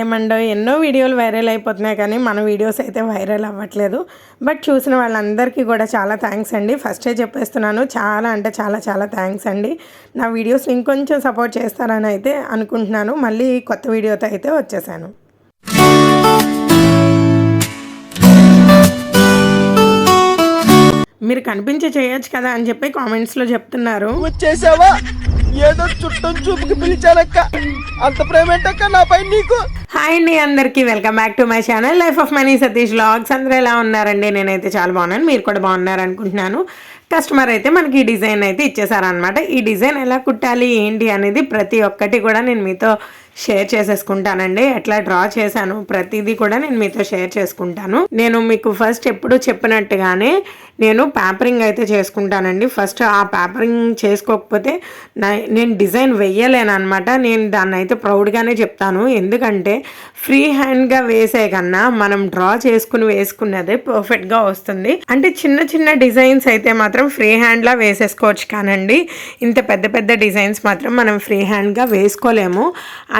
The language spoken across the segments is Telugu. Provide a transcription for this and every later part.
ఏమండో ఎన్నో వీడియోలు వైరల్ అయిపోతున్నాయి కానీ మన వీడియోస్ అయితే వైరల్ అవ్వట్లేదు. బట్ చూసిన వాళ్ళందరికీ కూడా చాలా థ్యాంక్స్ అండి. ఫస్టే చెప్పేస్తున్నాను చాలా అంటే చాలా చాలా థ్యాంక్స్ అండి. నా వీడియోస్ ఇంకొంచెం సపోర్ట్ చేస్తారని అయితే అనుకుంటున్నాను. మళ్ళీ కొత్త వీడియోతో అయితే వచ్చేసాను. మీరు కనిపించే చేయొచ్చు కదా అని చెప్పి కామెంట్స్లో చెప్తున్నారు. వచ్చేసావా? ఏదో చుట్టం చూపుకి పిలిచానక్క అంత ప్రేమేంటక్క నాపై నీకు? హాయ్ అండి అందరికీ welcome back to my channel. Life of Mani Satish logs అందరూ ఎలా ఉన్నారండి? నేనైతే చాలా బాగున్నాను. మీరు కూడా బాగున్నారు అనుకుంటున్నాను కస్టమర్ అయితే మనకి ఈ డిజైన్ అయితే ఇచ్చేసారనమాట ఈ డిజైన్ ఎలా కుట్టాలి? ఏంటి అనేది ప్రతి ఒక్కటి కూడా నేను మీతో షేర్ చేసేసుకుంటానండి. ఎట్లా డ్రా చేశాను ప్రతిదీ కూడా నేను మీతో షేర్ చేసుకుంటాను. నేను మీకు ఫస్ట్ ఎప్పుడు చెప్పినట్టుగానే నేను పేపరింగ్ అయితే చేసుకుంటానండి. ఫస్ట్ ఆ పేపరింగ్ చేసుకోకపోతే నేను డిజైన్ వెయ్యలేను అనమాట నేను దాన్ని అయితే ప్రౌడ్గానే చెప్తాను. ఎందుకంటే ఫ్రీ హ్యాండ్గా వేసే కన్నా మనం డ్రా చేసుకుని వేసుకున్నదే పర్ఫెక్ట్గా వస్తుంది. అంటే చిన్న చిన్న డిజైన్స్ అయితే మాత్రం ఫ్రీ హ్యాండ్లా వేసేసుకోవచ్చు కానండి. ఇంత పెద్ద పెద్ద డిజైన్స్ మాత్రం మనం ఫ్రీ హ్యాండ్గా వేసుకోలేము.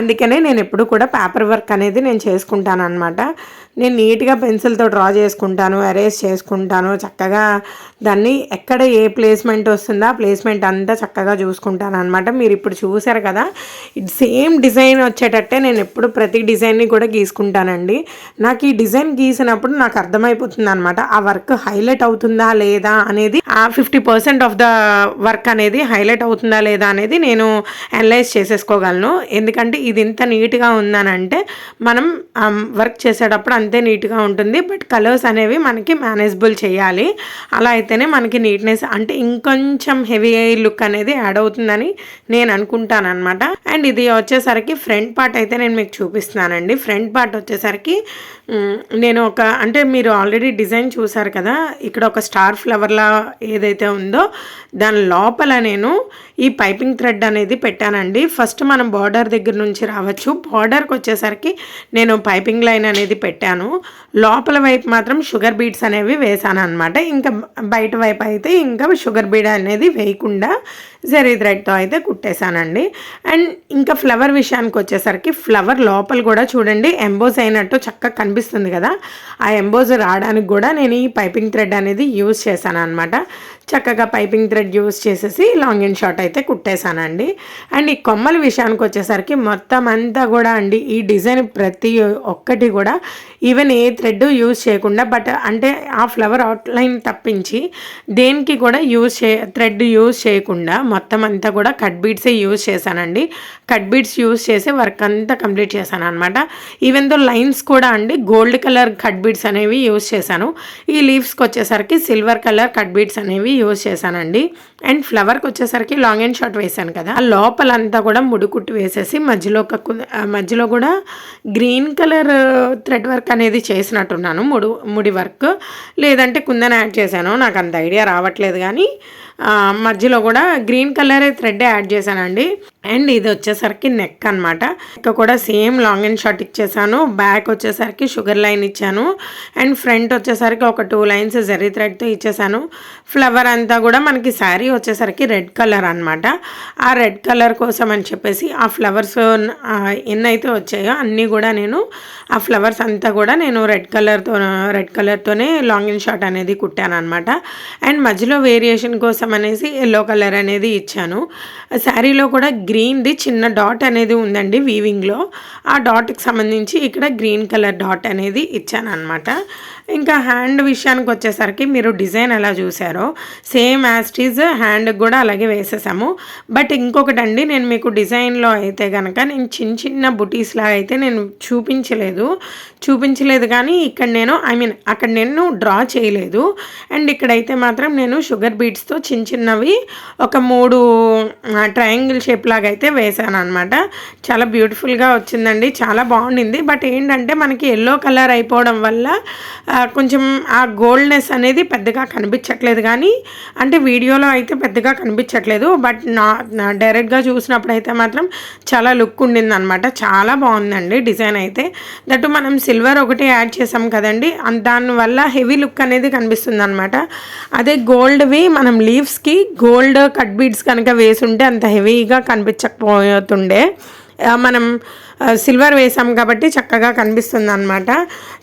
అందుకనే నేను ఎప్పుడు కూడా పేపర్ వర్క్ అనేది నేను చేసుకుంటాను అనమాట నేను నీట్గా పెన్సిల్తో డ్రా చేసుకుంటాను అరేస్ చేసుకుంటాను చక్కగా దాన్ని ఎక్కడ ఏ ప్లేస్మెంట్ వస్తుందో ఆ ప్లేస్మెంట్ అంతా చక్కగా చూసుకుంటాను అనమాట మీరు ఇప్పుడు చూసారు కదా సేమ్ డిజైన్ వచ్చేటట్టే నేను ఎప్పుడు ప్రతి డిజైన్ని కూడా గీసుకుంటానండి. నాకు ఈ డిజైన్ గీసినప్పుడు నాకు అర్థమైపోతుంది అనమాట ఆ వర్క్ హైలైట్ అవుతుందా లేదా అనేది ఆ fifty percent of the work అనేది హైలైట్ అవుతుందా లేదా అనేది నేను అనలైజ్ చేసేసుకోగలను. ఎందుకంటే ఇది ఇంత నీట్గా ఉందనంటే మనం వర్క్ చేసేటప్పుడు అంతే నీట్గా ఉంటుంది. బట్ కలర్స్ అనేవి మనకి మేనేజబుల్ చేయాలి. అలా అయితేనే మనకి నీట్నెస్ అంటే ఇంకొంచెం హెవీ లుక్ అనేది యాడ్ అవుతుందని నేను అనుకుంటాను అనమాట అండ్ ఇది వచ్చేసరికి ఫ్రంట్ పార్ట్ అయితే నేను మీకు చూపిస్తున్నానండి. ఫ్రంట్ పార్ట్ వచ్చేసరికి నేను ఒక అంటే మీరు ఆల్రెడీ డిజైన్ చూసారు కదా ఇక్కడ ఒక స్టార్ ఫ్లవర్లా ఏదైతే ఉందో దాని లోపల నేను ఈ పైపింగ్ థ్రెడ్ అనేది పెట్టానండి. ఫస్ట్ మనం బార్డర్ దగ్గర నుంచి రావచ్చు. బార్డర్కి వచ్చేసరికి నేను పైపింగ్ లైన్ అనేది పెట్టాను. లోపల వైపు మాత్రం షుగర్ బీడ్స్ అనేవి వేసాను అనమాట ఇంకా బయట వైపు అయితే ఇంకా షుగర్ బీడ్ అనేది వేయకుండా జరీ థ్రెడ్తో అయితే కుట్టేశానండి. అండ్ ఇంకా ఫ్లవర్ విషయానికి వచ్చేసరికి ఫ్లవర్ లోపల కూడా చూడండి ఎంబోజ్ అయినట్టు చక్కగా కనిపిస్తుంది కదా. ఆ ఎంబోజ్ రావడానికి కూడా నేను ఈ పైపింగ్ థ్రెడ్ అనేది యూజ్ చేశాను అనమాట చక్కగా పైపింగ్ థ్రెడ్ యూజ్ చేసేసి లాంగ్ అండ్ షార్ట్ అయితే కుట్టేశానండి. అండ్ ఈ కొమ్మల విషయానికి వచ్చేసరికి మొత్తం అంతా కూడా అండి ఈ డిజైన్ ప్రతి ఒక్కటి కూడా ఈవెన్ ఏ థ్రెడ్ యూజ్ చేయకుండా బట్ అంటే ఆ ఫ్లవర్ అవుట్లైన్ తప్పించి దేనికి కూడా యూజ్ చే థ్రెడ్ యూజ్ చేయకుండా మొత్తం అంతా కూడా కట్ బీడ్సే యూజ్ చేశానండి. కట్ బీడ్స్ యూజ్ చేసి వర్క్ అంతా కంప్లీట్ చేశాను అనమాట ఈవెన్ దో లైన్స్ కూడా అండి గోల్డ్ కలర్ కట్ బీడ్స్ అనేవి యూజ్ చేశాను. ఈ లీవ్స్కి వచ్చేసరికి సిల్వర్ కలర్ కట్ బీడ్స్ అనేవి యూజ్ చేశానండి. అండ్ ఫ్లవర్కి వచ్చేసరికి లాంగ్ అండ్ షార్ట్ వేసాను కదా. ఆ లోపలంతా కూడా ముడుకుట్టు వేసేసి మధ్యలో ఒక మధ్యలో కూడా గ్రీన్ కలర్ థ్రెడ్ వర్క్ అనేది చేసినట్టున్నాను. ముడు ముడి వర్క్. లేదంటే కుందన యాడ్ చేశాను. నాకు అంత ఐడియా రావట్లేదు కానీ మధ్యలో కూడా గ్రీన్ కలర్ థ్రెడ్ యాడ్ చేశానండి. అండ్ ఇది వచ్చేసరికి నెక్ అనమాట నెక్ కూడా సేమ్ లాంగ్ అండ్ షార్ట్ ఇచ్చేసాను. బ్యాక్ వచ్చేసరికి షుగర్ లైన్ ఇచ్చాను. అండ్ ఫ్రంట్ వచ్చేసరికి ఒక టూ లైన్స్ జరీ థ్రెడ్తో ఇచ్చేసాను. ఫ్లవర్ అంతా కూడా మనకి శారీ వచ్చేసరికి రెడ్ కలర్ అనమాట ఆ రెడ్ కలర్ కోసం అని చెప్పేసి ఆ ఫ్లవర్స్ ఎన్నైతే వచ్చాయో అన్నీ కూడా నేను ఆ ఫ్లవర్స్ అంతా కూడా నేను రెడ్ కలర్తో రెడ్ కలర్తోనే లాంగ్ అండ్ షార్ట్ అనేది కుట్టాను అనమాట అండ్ మధ్యలో వేరియేషన్ కోసం అనేసి ఎల్లో కలర్ అనేది ఇచ్చాను. శారీలో కూడా గ్రీన్ది చిన్న డాట్ అనేది ఉందండి వీవింగ్లో ఆ డాట్కి సంబంధించి ఇక్కడ గ్రీన్ కలర్ డాట్ అనేది ఇచ్చాను అనమాట ఇంకా హ్యాండ్ విషయానికి వచ్చేసరికి మీరు డిజైన్ ఎలా చూసారో సేమ్ యాస్టీజ్ హ్యాండ్ కూడా అలాగే వేసేసాము. బట్ ఇంకొకటి అండి నేను మీకు డిజైన్లో అయితే కనుక నేను చిన్న చిన్న బుటీస్ లాగా అయితే నేను చూపించలేదు. చూపించలేదు కానీ ఇక్కడ నేను ఐ మీన్ అక్కడ నేను డ్రా చేయలేదు. అండ్ ఇక్కడైతే మాత్రం నేను షుగర్ బీట్స్తో చిన్న చిన్నవి ఒక మూడు ట్రయాంగిల్ షేప్ లాగా అయితే వేసాను అనమాట చాలా బ్యూటిఫుల్గా వచ్చిందండి చాలా బాగుండింది. బట్ ఏంటంటే మనకి ఎల్లో కలర్ అయిపోవడం వల్ల కొంచెం ఆ గోల్డ్నెస్ అనేది పెద్దగా కనిపించట్లేదు కానీ అంటే వీడియోలో అయితే పెద్దగా కనిపించట్లేదు. బట్ నా డైరెక్ట్గా చూసినప్పుడు అయితే మాత్రం చాలా లుక్ ఉండింది అనమాట చాలా బాగుందండి డిజైన్ అయితే. దట్టు మనం సిల్వర్ ఒకటి యాడ్ చేసాం కదండి. దానివల్ల హెవీ లుక్ అనేది కనిపిస్తుంది అనమాట అదే గోల్డ్వి మనం లీవ్స్కి గోల్డ్ కట్ బీడ్స్ కనుక వేసుంటే అంత హెవీగా కనిపించకపోతుండే. మనం సిల్వర్ వేసాం కాబట్టి చక్కగా కనిపిస్తుంది అనమాట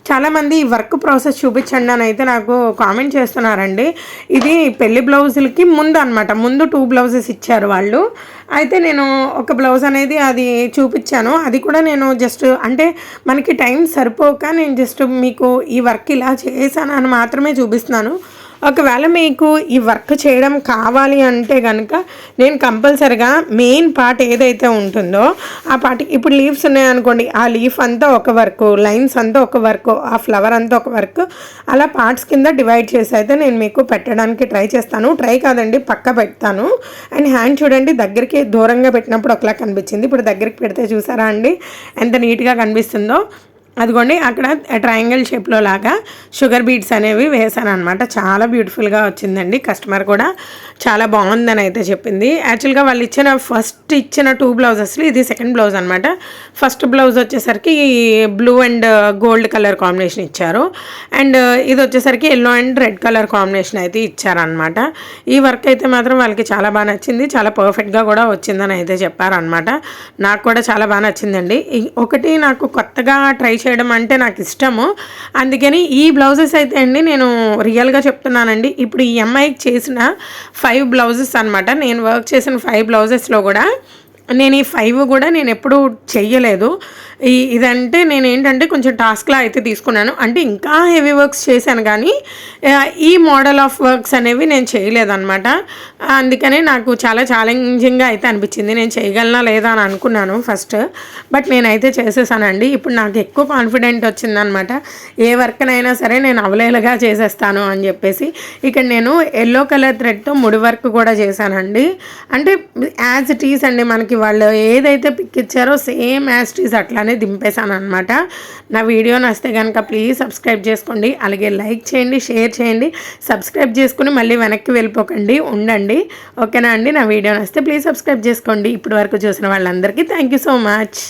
చాలామంది ఈ వర్క్ ప్రాసెస్ చూపించండి అని అయితే నాకు కామెంట్ చేస్తున్నారండి. ఇది పెళ్ళి బ్లౌజులకి ముందు అనమాట ముందు టూ బ్లౌజెస్ ఇచ్చారు వాళ్ళు. అయితే నేను ఒక బ్లౌజ్ అనేది అది చూపించాను. అది కూడా నేను జస్ట్ అంటే మనకి టైం సరిపోక నేను జస్ట్ మీకు ఈ వర్క్ ఇలా చేశాను అని మాత్రమే చూపిస్తున్నాను. ఒకవేళ మీకు ఈ వర్క్ చేయడం కావాలి అంటే కనుక నేను కంపల్సరిగా మెయిన్ పార్ట్ ఏదైతే ఉంటుందో ఆ పార్ట్ ఇప్పుడు లీవ్స్ ఉన్నాయనుకోండి ఆ లీఫ్ అంతా ఒక వర్క్ లైన్స్ అంతా ఒక వర్క్ ఆ ఫ్లవర్ అంతా ఒక వర్క్ అలా పార్ట్స్ కింద డివైడ్ చేసి అయితే నేను మీకు పెట్టడానికి ట్రై చేస్తాను. ట్రై కాదండి పక్క పెడతాను. అండ్ హ్యాండ్ చూడండి దగ్గరికి దూరంగా పెట్టినప్పుడు ఒకలా కనిపించింది. ఇప్పుడు దగ్గరికి పెడితే చూసారా అండి ఎంత నీట్గా కనిపిస్తుందో. అదిగోండి అక్కడ ట్రయాంగిల్ షేప్లో లాగా షుగర్ బీట్స్ అనేవి వేసాను అనమాట చాలా బ్యూటిఫుల్గా వచ్చిందండి. కస్టమర్ కూడా చాలా బాగుందని అయితే చెప్పింది. యాక్చువల్గా వాళ్ళు ఇచ్చిన ఫస్ట్ ఇచ్చిన టూ బ్లౌజెస్లో ఇది సెకండ్ బ్లౌజ్ అనమాట ఫస్ట్ బ్లౌజ్ వచ్చేసరికి blue and gold colour combination ఇచ్చారు. అండ్ ఇది వచ్చేసరికి yellow and red colour combination అయితే ఇచ్చారనమాట ఈ వర్క్ అయితే మాత్రం వాళ్ళకి చాలా బాగా నచ్చింది. చాలా పర్ఫెక్ట్గా కూడా వచ్చిందని అయితే చెప్పారనమాట నాకు కూడా చాలా బాగా నచ్చిందండి. ఒకటి నాకు కొత్తగా ట్రై చేయడం అంటే నాకు ఇష్టము. అందుకని ఈ బ్లౌజెస్ అయితే అండి నేను రియల్గా చెప్తున్నానండి. ఇప్పుడు ఈ అమ్మాయికి చేసిన ఫైవ్ బ్లౌజెస్ అనమాట నేను వర్క్ చేసిన ఫైవ్ బ్లౌజెస్లో కూడా నేను ఈ ఫైవ్ కూడా నేను ఎప్పుడూ చెయ్యలేదు. ఈ ఇదంటే నేను ఏంటంటే కొంచెం టాస్క్లా అయితే తీసుకున్నాను. అంటే ఇంకా హెవీ వర్క్స్ చేశాను కానీ ఈ మోడల్ ఆఫ్ వర్క్స్ అనేవి నేను చేయలేదన్నమాట. అందుకనే నాకు చాలా ఛాలెంజింగ్గా అయితే అనిపించింది. నేను చేయగలనా లేదా అని అనుకున్నాను ఫస్ట్ బట్ నేనైతే చేసేసానండి. ఇప్పుడు నాకు ఎక్కువ కాన్ఫిడెంట్ వచ్చిందనమాట ఏ వర్క్నైనా సరే నేను అవలేలుగా చేసేస్తాను అని చెప్పేసి. ఇక్కడ నేను ఎల్లో కలర్ థ్రెడ్తో ముడి వర్క్ కూడా చేశానండి. అంటే యాజ్ ఇట్ ఈస్ అండి మనకి వాళ్ళు ఏదైతే పిక్ ఇచ్చారో సేమ్ యాజ్ ఇట్ ఈస్ అట్లానే దింపేశాను అనమాట నా వీడియో నచ్చితే కనుక ప్లీజ్ సబ్స్క్రైబ్ చేసుకోండి. అలాగే లైక్ చేయండి షేర్ చేయండి. సబ్స్క్రైబ్ చేసుకుని మళ్ళీ వెనక్కి వెళ్ళిపోకండి ఉండండి. ఓకేనా అండి? నా వీడియో నచ్చితే ప్లీజ్ సబ్స్క్రైబ్ చేసుకోండి. ఇప్పటి వరకు చూసిన వాళ్ళందరికీ థ్యాంక్ యూ సో మచ్.